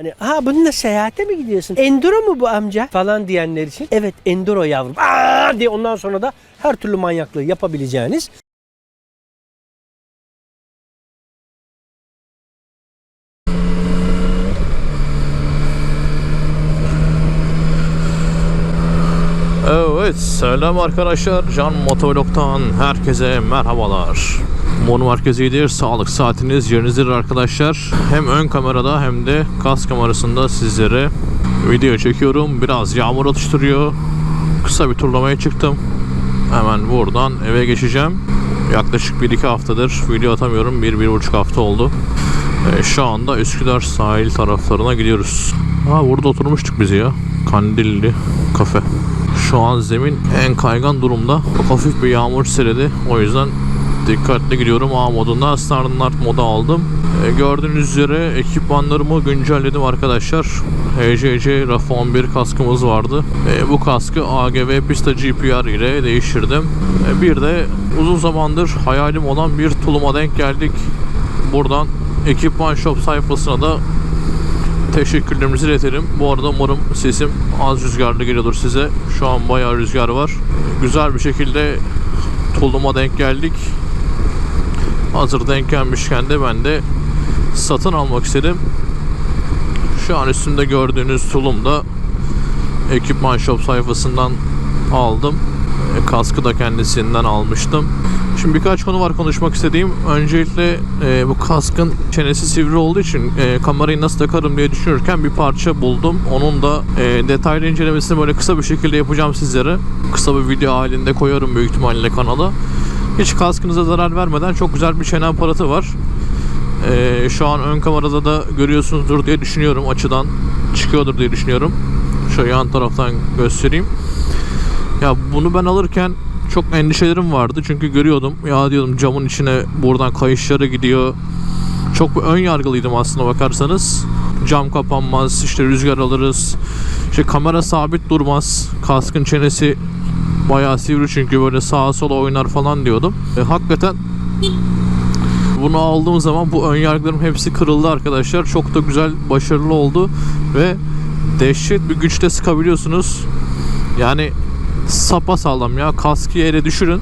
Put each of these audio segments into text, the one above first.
Hani ha bununla seyahate mi gidiyorsun? Enduro mu bu amca? Falan diyenler için. Evet enduro yavrum. Aa diye ondan sonra da her türlü manyaklığı yapabileceğiniz Evet, selam arkadaşlar. Can Motovlog'dan herkese merhabalar. Mon merkezidir. Sağlık saatiniz yerinizdir arkadaşlar. Hem ön kamerada hem de kas kamerasında sizlere video çekiyorum. Biraz yağmur atıştırıyor. Kısa bir turlamaya çıktım. Hemen buradan eve geçeceğim. Yaklaşık 1-2 haftadır video atamıyorum. 1-1,5 hafta oldu. Ee, şu anda Üsküdar sahil taraflarına gidiyoruz. Ha burada oturmuştuk biz ya. Kandilli kafe. Şu an zemin en kaygan durumda. Hafif bir yağmur seredi. O yüzden dikkatli gidiyorum. A modunda standart moda aldım. E, gördüğünüz üzere ekipmanlarımı güncelledim arkadaşlar. HCC RAF 11 kaskımız vardı. E, bu kaskı AGV Pista GPR ile değiştirdim. E, bir de uzun zamandır hayalim olan bir tuluma denk geldik. Buradan Ekipman Shop sayfasına da teşekkürlerimizi iletelim. Bu arada umarım sesim az rüzgarlı geliyordur size. Şu an bayağı rüzgar var. Güzel bir şekilde tuluma denk geldik. Hazır denk gelmişken de ben de satın almak istedim. Şu an üstünde gördüğünüz tulum da Ekipman Shop sayfasından aldım. E, Kaskı da kendisinden almıştım. Şimdi birkaç konu var konuşmak istediğim. Öncelikle e, bu kaskın çenesi sivri olduğu için e, kamerayı nasıl takarım diye düşünürken bir parça buldum. Onun da e, detaylı incelemesini böyle kısa bir şekilde yapacağım sizlere. Kısa bir video halinde koyarım büyük ihtimalle kanala. Hiç kaskınıza zarar vermeden çok güzel bir çene aparatı var. E, şu an ön kamerada da görüyorsunuzdur diye düşünüyorum açıdan. Çıkıyordur diye düşünüyorum. Şöyle yan taraftan göstereyim. Ya bunu ben alırken çok endişelerim vardı çünkü görüyordum ya diyordum camın içine buradan kayışları gidiyor. Çok ön yargılıydım aslında bakarsanız. Cam kapanmaz, işte rüzgar alırız. İşte kamera sabit durmaz. Kaskın çenesi bayağı sivri çünkü böyle sağa sola oynar falan diyordum. E, hakikaten bunu aldığım zaman bu ön yargılarım hepsi kırıldı arkadaşlar. Çok da güzel, başarılı oldu ve dehşet bir güçte sıkabiliyorsunuz. Yani sapa sağlam ya. Kaskı yere düşürün.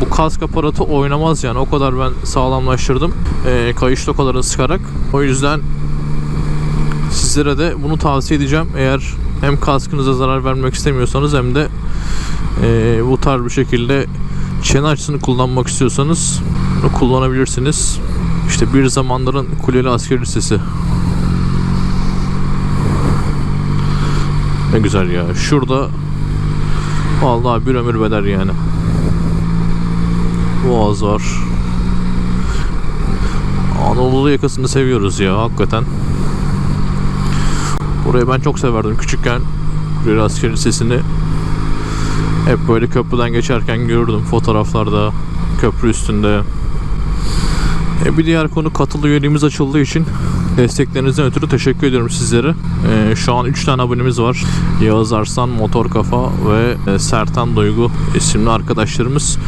Bu kask aparatı oynamaz yani. O kadar ben sağlamlaştırdım. Ee, kayış tokalarını sıkarak. O yüzden sizlere de bunu tavsiye edeceğim. Eğer hem kaskınıza zarar vermek istemiyorsanız hem de ee, bu tarz bir şekilde çene açısını kullanmak istiyorsanız bunu kullanabilirsiniz. İşte bir zamanların Kuleli Asker Lisesi. Ne güzel ya. Şurada Vallahi bir ömür bedel yani. Boğaz var. Anadolu yakasını seviyoruz ya hakikaten. Burayı ben çok severdim küçükken. Buraya asker lisesini hep böyle köprüden geçerken görürdüm fotoğraflarda köprü üstünde. E bir diğer konu katılı üyeliğimiz açıldığı için desteklerinizden ötürü teşekkür ediyorum sizlere. E, şu an 3 tane abonemiz var. Yağız Arslan, Motor Kafa ve e, Sertan Duygu isimli arkadaşlarımız.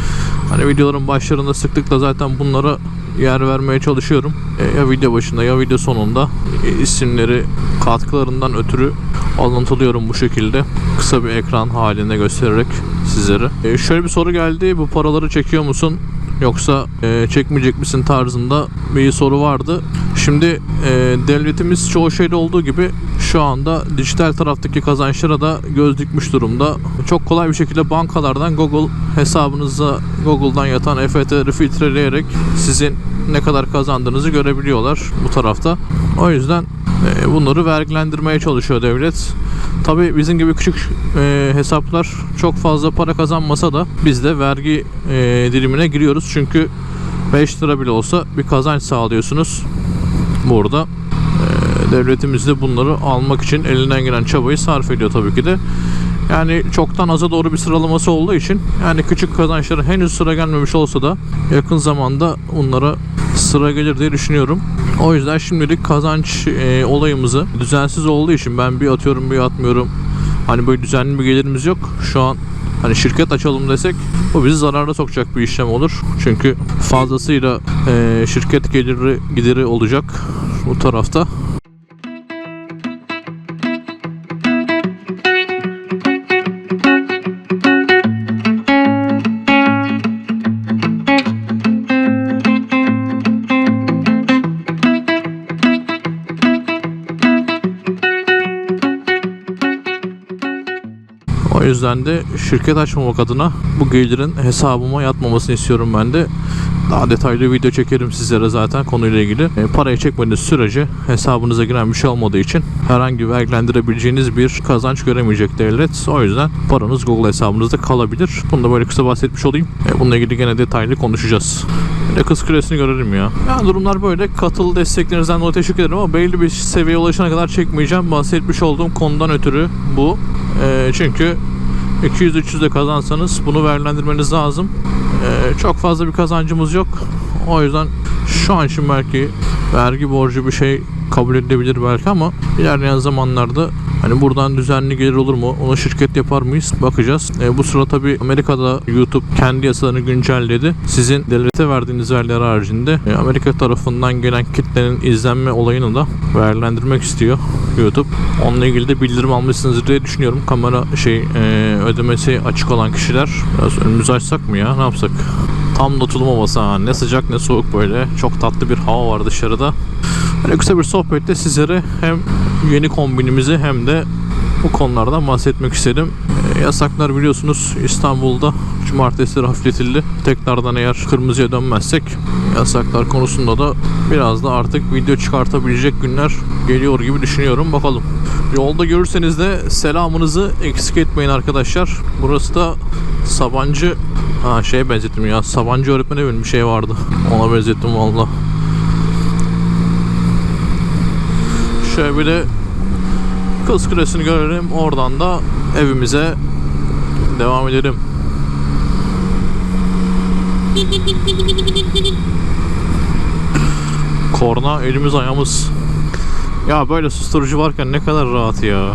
Hani videoların başlarında sıklıkla zaten bunlara yer vermeye çalışıyorum. E, ya video başında ya video sonunda e, isimleri katkılarından ötürü alıntılıyorum bu şekilde. Kısa bir ekran halinde göstererek sizlere. E, şöyle bir soru geldi. Bu paraları çekiyor musun? Yoksa e, çekmeyecek misin tarzında bir soru vardı. Şimdi e, devletimiz çoğu şeyde olduğu gibi şu anda dijital taraftaki kazançlara da göz dikmiş durumda. Çok kolay bir şekilde bankalardan Google hesabınıza Google'dan yatan EFT'leri filtreleyerek sizin ne kadar kazandığınızı görebiliyorlar bu tarafta. O yüzden bunları vergilendirmeye çalışıyor devlet. Tabi bizim gibi küçük e, hesaplar çok fazla para kazanmasa da biz de vergi e, dilimine giriyoruz. Çünkü 5 lira bile olsa bir kazanç sağlıyorsunuz burada. E, devletimiz de bunları almak için elinden gelen çabayı sarf ediyor tabii ki de. Yani çoktan aza doğru bir sıralaması olduğu için yani küçük kazançlara henüz sıra gelmemiş olsa da yakın zamanda bunlara sıra gelir diye düşünüyorum. O yüzden şimdilik kazanç e, olayımızı düzensiz olduğu için ben bir atıyorum bir atmıyorum. Hani böyle düzenli bir gelirimiz yok. Şu an hani şirket açalım desek bu bizi zarara sokacak bir işlem olur. Çünkü fazlasıyla e, şirket geliri gideri olacak bu tarafta. Yüzden de şirket açmamak adına bu gelirin hesabıma yatmamasını istiyorum ben de. Daha detaylı video çekerim sizlere zaten konuyla ilgili. E, parayı çekmediğiniz sürece hesabınıza giren bir şey olmadığı için herhangi vergilendirebileceğiniz bir kazanç göremeyecek devlet. O yüzden paranız Google hesabınızda kalabilir. Bunu da böyle kısa bahsetmiş olayım. E, bununla ilgili gene detaylı konuşacağız. Bir de kız küresini görelim ya. Yani durumlar böyle. Katıl desteklerinizden dolayı teşekkür ederim ama belli bir seviyeye ulaşana kadar çekmeyeceğim. Bahsetmiş olduğum konudan ötürü bu. E, çünkü 200-300 de kazansanız bunu vergilendirmeniz lazım. Ee, çok fazla bir kazancımız yok. O yüzden şu an için belki vergi borcu bir şey kabul edilebilir belki ama ilerleyen zamanlarda hani buradan düzenli gelir olur mu? Onu şirket yapar mıyız? Bakacağız. Ee, bu sıra tabii Amerika'da YouTube kendi yasalarını güncelledi. Sizin devlete verdiğiniz veriler haricinde e, Amerika tarafından gelen kitlenin izlenme olayını da vergilendirmek istiyor YouTube. Onunla ilgili de bildirim almışsınızdır diye düşünüyorum. Kamera şey e, ödemesi açık olan kişiler biraz önümüzü açsak mı ya? Ne yapsak? Tam da tulum havası ha. Ne sıcak ne soğuk böyle. Çok tatlı bir hava var dışarıda. Böyle kısa bir sohbette sizlere hem yeni kombinimizi hem de bu konulardan bahsetmek istedim. E, yasaklar biliyorsunuz İstanbul'da cumartesileri hafifletildi. Tekrardan eğer kırmızıya dönmezsek yasaklar konusunda da biraz da artık video çıkartabilecek günler geliyor gibi düşünüyorum. Bakalım. Yolda görürseniz de selamınızı eksik etmeyin arkadaşlar. Burası da Sabancı Ha şeye benzettim ya. Sabancı öğretmen evinin bir şey vardı. Ona benzettim valla. Şöyle bir de Kız Kulesi'ni görelim. Oradan da evimize devam edelim. Korna elimiz ayağımız. Ya böyle susturucu varken ne kadar rahat ya.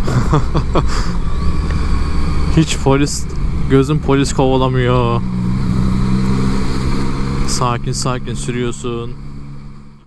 Hiç polis gözüm polis kovalamıyor. Sakin sakin sürüyorsun.